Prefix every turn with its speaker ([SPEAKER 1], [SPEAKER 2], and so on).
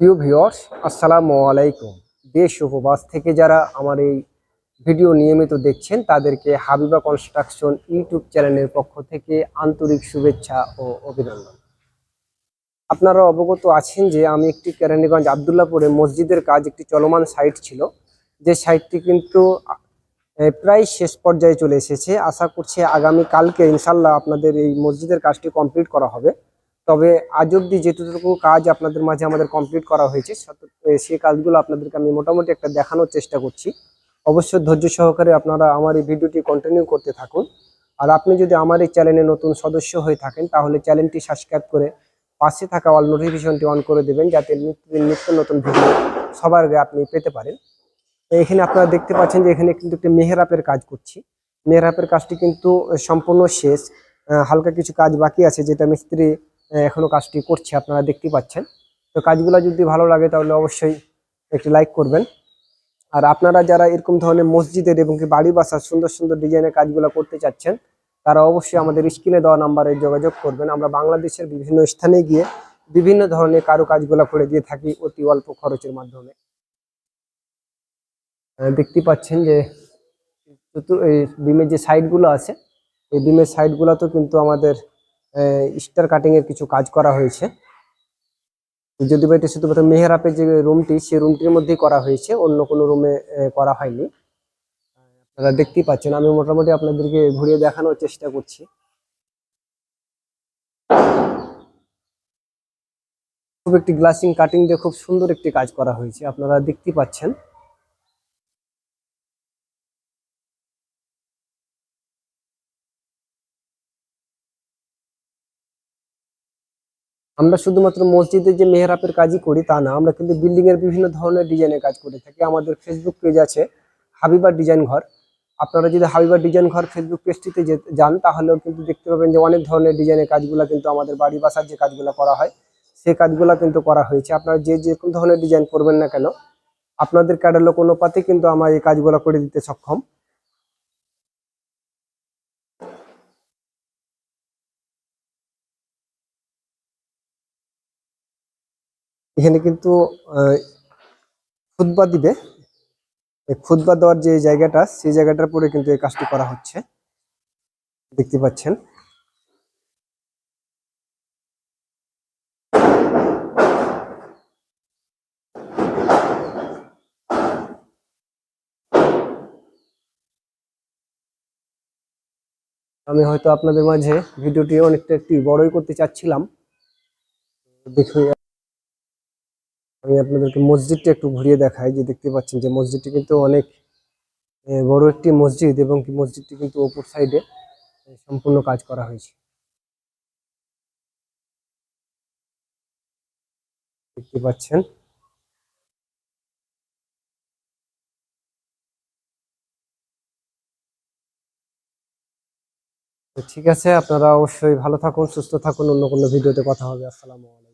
[SPEAKER 1] প্রিয় ভিউয়ার্স, আসসালামু আলাইকুম। দেশ উপবাস থেকে যারা আমার এই ভিডিও নিয়মিত দেখছেন, তাদেরকে হাবিবা কনস্ট্রাকশন ইউটিউব চ্যানেলের পক্ষ থেকে আন্তরিক শুভেচ্ছা ও অভিনন্দন। আপনারা অবগত আছেন যে আমি একটি কেরানীগঞ্জ আবদুল্লাপুরে মসজিদের কাজ একটি চলমান সাইট ছিল। যে সাইটটি কিন্তু প্রায় শেষ পর্যায়ে চলে এসেছে। আশা করছি আগামী কালকে ইনশাল্লাহ আপনাদের এই মসজিদের কাজটি কমপ্লিট করা হবে। তবে আজ অব্দি যেটুকু কাজ আপনাদের মাঝে আমাদের কমপ্লিট করা হয়েছে সেই কাজগুলো আপনাদেরকে আমি মোটামুটি একটা দেখানোর চেষ্টা করছি। অবশ্যই ধৈর্য সহকারে আপনারা আমার এই ভিডিওটি কন্টিনিউ করতে থাকুন। আর আপনি যদি আমার এই চ্যানেলে নতুন সদস্য হয়ে থাকেন, তাহলে চ্যানেলটি সাবস্ক্রাইব করে পাশে থাকা অল নোটিফিকেশনটি অন করে দেবেন, যাতে নিত্য নতুন ভিডিও সবার আগে আপনি পেতে পারেন। এখানে আপনারা দেখতে পাচ্ছেন যে এখানে কিন্তু একটি মেহরাপের কাজ করছি। মেহরাপের কাজটি কিন্তু সম্পূর্ণ শেষ। হালকা কিছু কাজ বাকি আছে, যেটা মিস্ত্রি আহ, এখনও কাজটি করছে আপনারা দেখতে পাচ্ছেন। তো কাজগুলো যদি ভালো লাগে তাহলে অবশ্যই একটি লাইক করবেন। আর আপনারা যারা এরকম ধরনের মসজিদের এবং কি বাড়ি বাসার সুন্দর সুন্দর ডিজাইনের কাজগুলো করতে চাচ্ছেন তারা অবশ্যই আমাদের স্ক্রিনে দেওয়া নাম্বারে যোগাযোগ করবেন। আমরা বাংলাদেশের বিভিন্ন স্থানে গিয়ে বিভিন্ন ধরনের কারু কাজগুলো করে দিয়ে থাকি অতি অল্প খরচের মাধ্যমে। দেখতে পাচ্ছেন যে এই বিমের যে সাইডগুলো আছে এই বিমের সাইডগুলোতেও কিন্তু আমাদের স্টার কাটিং এর কিছু কাজ করা হয়েছে। যদি বা এটা শুধুমাত্র মেহরাপের যে রুমটি সেই রুমটির মধ্যেই করা হয়েছে, অন্য কোনো রুমে করা হয়নি। আপনারা দেখতেই পাচ্ছেন, আমি মোটামুটি আপনাদেরকে ঘুরিয়ে দেখানোর চেষ্টা করছি। খুব একটি গ্লাসিং কাটিং দিয়ে খুব সুন্দর একটি কাজ করা হয়েছে, আপনারা দেখতেই পাচ্ছেন। আমরা শুধুমাত্র মসজিদের যে মেহরাপের কাজই করি তা না, আমরা কিন্তু বিল্ডিং এর বিভিন্ন ধরনের ডিজাইনের কাজ করে থাকি। আমাদের ফেসবুক পেজ আছে হাবিবার ডিজাইন ঘর। আপনারা যদি হাবিবার ডিজাইন ঘর ফেসবুক পেজটিতে যান, তাহলেও কিন্তু দেখতে পাবেন যে অনেক ধরনের ডিজাইনের কাজগুলো কিন্তু আমাদের বাড়ি বাসার যে কাজগুলো করা হয় সেই কাজগুলো কিন্তু করা হয়েছে। আপনারা যে যে কোন ধরনের ডিজাইন করবেন না কেন, আপনাদের ক্যাটালগ অনুপাতে কিন্তু আমার এই কাজগুলো করে দিতে সক্ষম। এখানে কিন্তু খুতবা দিবে। খুতবা দেওয়ার যে জায়গাটা, সেই জায়গাটার পরে কিন্তু এই কাজটি করা হচ্ছে। দেখতে পাচ্ছেন। আমি হয়তো আপনাদের মাঝে ভিডিওটি অনেকটা একটি বড়ই করতে চাচ্ছিলাম। দেখুন আমি আপনাদেরকে মসজিদটা একটু ঘুরিয়ে দেখাই যে দেখতে পাচ্ছেন যে মসজিদটি কিন্তু অনেক বড় একটি মসজিদ এবং কি মসজিদটি কিন্তু অপর সাইডে সম্পূর্ণ কাজ করা হয়েছে। দেখতে পাচ্ছেন। ঠিক আছে, আপনারা অবশ্যই ভালো থাকুন, সুস্থ থাকুন, অন্য কোনো ভিডিওতে কথা হবে। আসসালামু আলাইকুম।